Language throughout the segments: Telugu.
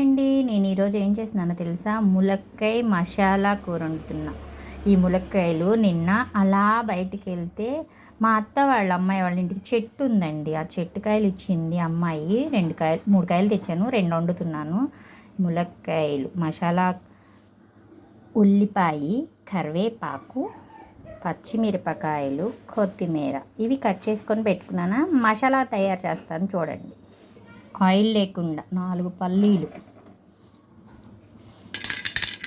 అండి. నేను ఈరోజు ఏం చేసినానో తెలుసా? ములక్కాయ మసాలా కూర వండుతున్నా. ఈ ములక్కాయలు నిన్న అలా బయటికి వెళ్తే మా అత్త వాళ్ళ అమ్మాయి వాళ్ళ ఇంటికి చెట్టు ఉందండి. ఆ చెట్టు కాయలు ఇచ్చింది అమ్మాయి. రెండు కాయలు మూడు కాయలు తెచ్చాను. రెండు వండుతున్నాను. ములక్కాయలు మసాలా ఉల్లిపాయ కరివేపాకు పచ్చిమిరపకాయలు కొత్తిమీర. ఇవి కట్ చేసుకొని పెట్టుకున్నాను? మసాలా తయారు చేస్తాను చూడండి. ఆయిల్ లేకుండా నాలుగు పల్లీలు.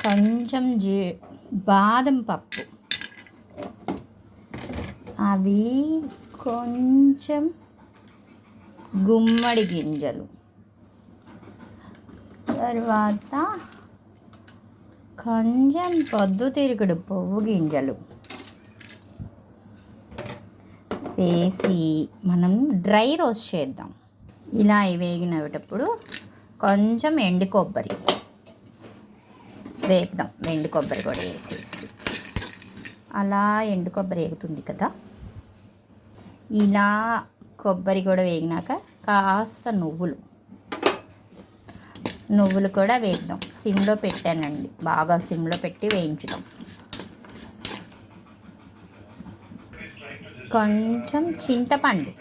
కొంచెం జీ బాదం పప్పు. అవి కొంచెం గుమ్మడి గింజలు. తర్వాత కొంచెం పొద్దుతిరుగుడు పువ్వు గింజలు. వేసి మనం డ్రై రోస్ట్ చేద్దాం. ఇలా వేగినప్పుడు కొంచెం ఎండు కొబ్బరి. వేపుదాం. ఎండు కొబ్బరి కూడా వేసేసి. అలా ఎండు కొబ్బరి వేగుతుంది కదా. ఇలా కొబ్బరి కూడా వేగినాక కాస్త నువ్వులు. నువ్వులు కూడా వేద్దాం సిమ్లో పెట్టానండి. బాగా సిమ్లో పెట్టి వేయించుదాం. కొంచెం చింతపండు.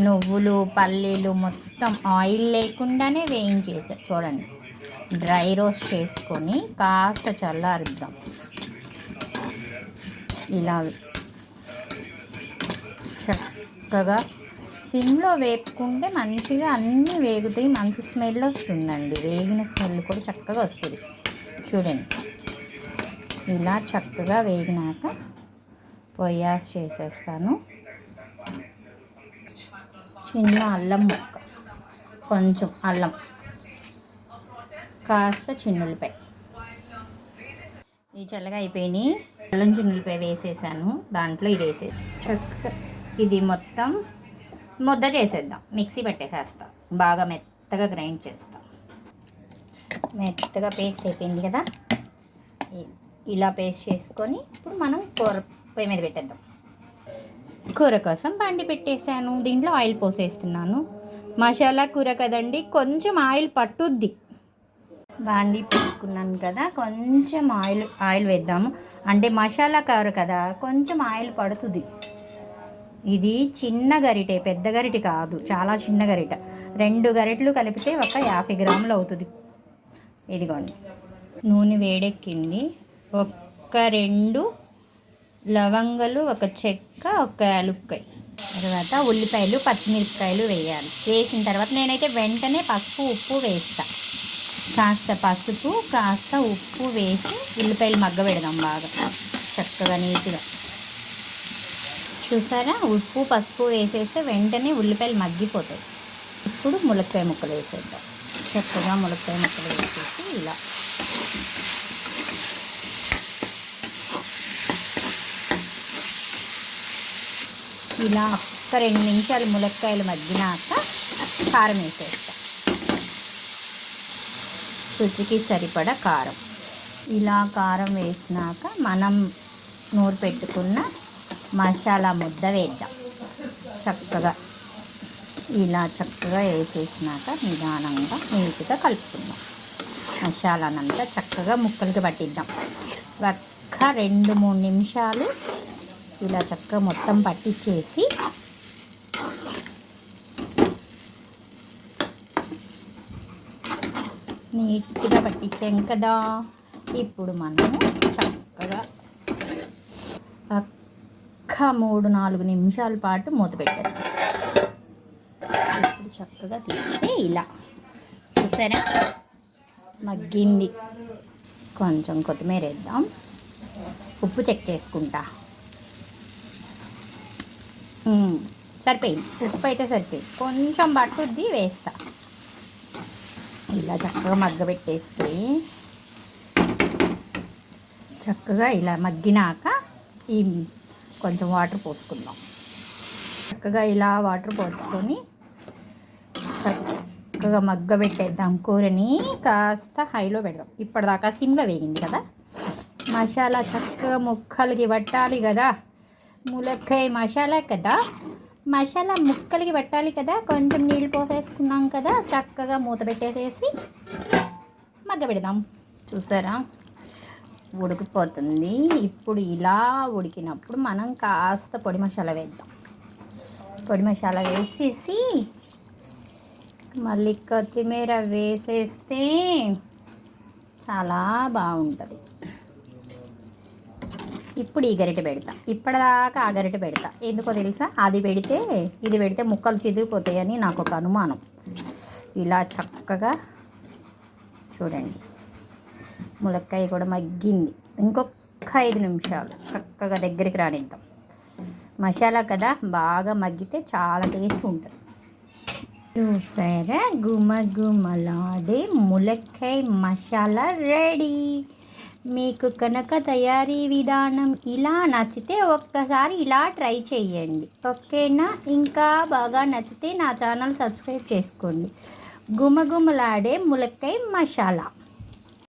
నువ్వులు పల్లీలు మొత్తం మొత్తం ఆయిల్ లేకుండానే వేయించేసారు చూడండి. డ్రై రోస్ట్ చేసుకొని కాస్త చల్లారుద్దాం. ఇలా చక్కగా సిమ్లో వేపుకుంటే మంచిగా అన్నీ వేగుతాయి. మంచి స్మెల్ వస్తుందండి. వేగిన స్మెల్ కూడా చక్కగా వస్తుంది. చూడండి. ఇలా చక్కగా వేగినాక పొయ్యాస్ చేసేస్తాను. చిన్న అల్లం ముక్క. కొంచెం అల్లం కాస్త చిన్నులపై. ఈ చల్లగా అయిపోయినాయి అల్లం చిన్నులపై వేసేసాను. దాంట్లో ఇది వేసేసి చక్క ఇది మొత్తం ముద్ద చేసేద్దాం. మిక్సీ పెట్టేసేస్తాం. బాగా మెత్తగా గ్రైండ్ చేస్తాం. మెత్తగా పేస్ట్ అయిపోయింది కదా? ఇలా పేస్ట్ చేసుకొని ఇప్పుడు మనం కూర పొయ్యి మీద పెట్టేద్దాం. కూర కోసం బండి పెట్టేశాను. దీంట్లో ఆయిల్ పోసేస్తున్నాను. మసాలా కూర కదండి కొంచెం ఆయిల్ పట్టుద్ది. బాండి పెట్టుకున్నాను కదా కొంచెం ఆయిల్ ఆయిల్ వేద్దాము. అంటే మసాలా కూర కదా కొంచెం ఆయిల్ పడుతుంది. ఇది చిన్న గరిటే పెద్ద గరిటె కాదు చాలా చిన్న గరిట. రెండు గరిటలు కలిపితే ఒక యాభై గ్రాములు అవుతుంది. ఇదిగోండి. నూనె వేడెక్కింది. ఒక్క రెండు లవంగలు ఒక చెక్క ఒక యాలుక్కాయ. తర్వాత ఉల్లిపాయలు పచ్చిమిరపకాయలు వేయాలి. వేసిన తర్వాత నేనైతే వెంటనే పసుపు ఉప్పు వేస్తా. కాస్త పసుపు కాస్త ఉప్పు వేసి ఉల్లిపాయలు మగ్గ పెడదాం బాగా. చక్కగా నీట్గా. చూసారా? ఉప్పు పసుపు వేసేస్తే వెంటనే ఉల్లిపాయలు మగ్గిపోతాయి. ఇప్పుడు ములక్కాయ ముక్కలు వేసేద్దాం. చక్కగా ములక్కాయ ముక్కలు వేసేసి ఇలా. ఇలా ఒక్క రెండు నిమిషాలు ములక్కాయలు మగ్గినాక కారం వేసేస్తా. రుచికి సరిపడా కారం. ఇలా కారం వేసినాక మనం నూరు పెట్టుకున్న మసాలా ముద్ద వేద్దాం. చక్కగా. ఇలా చక్కగా వేసేసినాక నిదానంగా నీట్గా కలుపుకుందాం. మసాలానంతా చక్కగా ముక్కలకి పట్టిద్దాం. ఒక్క రెండు మూడు నిమిషాలు ఇలా చక్కగా మొత్తం పట్టించేసి నీట్గా పట్టించాం కదా. ఇప్పుడు మనము చక్కగా ఒక్క మూడు నాలుగు నిమిషాల పాటు మూత పెట్టారు ఇప్పుడు చక్కగా తీస్తే ఇలా. చూసారా? మగ్గింది. కొంచెం కొత్తిమీర వేద్దాం ఉప్పు చెక్ చేసుకుంటా. సరిపోయింది. ఉప్పు అయితే సరిపోయింది. కొంచెం పట్టుద్ది వేస్తా. ఇలా చక్కగా మగ్గబెట్టేస్తే చక్కగా ఇలా మగ్గినాక ఈ కొంచెం వాటర్ పోసుకుందాం. చక్కగా ఇలా వాటర్ పోసుకొని చక్కగా మగ్గబెట్టేద్దాం కూరని కాస్త హైలో పెడదాం. ఇప్పటిదాకా సిమ్లో వేగింది కదా. మసాలా చక్కగా ముక్కలకి పట్టాలి కదా. ములక్కాయ మసాలా కదా? మసాలా ముక్కలకి పట్టాలి కదా? కొంచెం నీళ్ళు పోసేసుకున్నాం కదా? చక్కగా మూత పెట్టేసేసి మగ్గ పెడదాం. చూసారా? ఉడికిపోతుంది. ఇప్పుడు ఇలా ఉడికినప్పుడు మనం కాస్త పొడి మసాలా వేద్దాం. పొడి మసాలా వేసేసి మళ్ళీ కొత్తిమీర వేసేస్తే చాలా బాగుంటుంది. ఇప్పుడు ఈ గరిటె పెడతా. ఇప్పటిదాకా ఆ గరిటె పెడతా. ఎందుకో తెలుసా? అది పెడితే ఇది పెడితే ముక్కలు చిదిరిపోతాయని నాకు ఒక అనుమానం. ఇలా చక్కగా చూడండి. ములక్కాయ కూడా మగ్గింది. ఇంకొక ఐదు నిమిషాలు చక్కగా దగ్గరికి రానిద్దాం. మసాలా కదా బాగా మగ్గితే చాలా టేస్ట్ ఉంటుంది. చూసారా? గుమగుమలాడే ములక్కాయ మసాలా రెడీ. మీకు కనుక తయారీ విధానం ఇలా నచ్చితే ఒక్కసారి ఇలా ట్రై చేయండి. ఓకేనా? ఇంకా బాగా నచ్చితే నా ఛానల్ సబ్స్క్రైబ్ చేసుకోండి. గుమగుమలాడే ములక్కాయ మసాలా.